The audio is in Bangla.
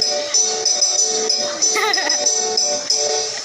บอกกันนี้ไว้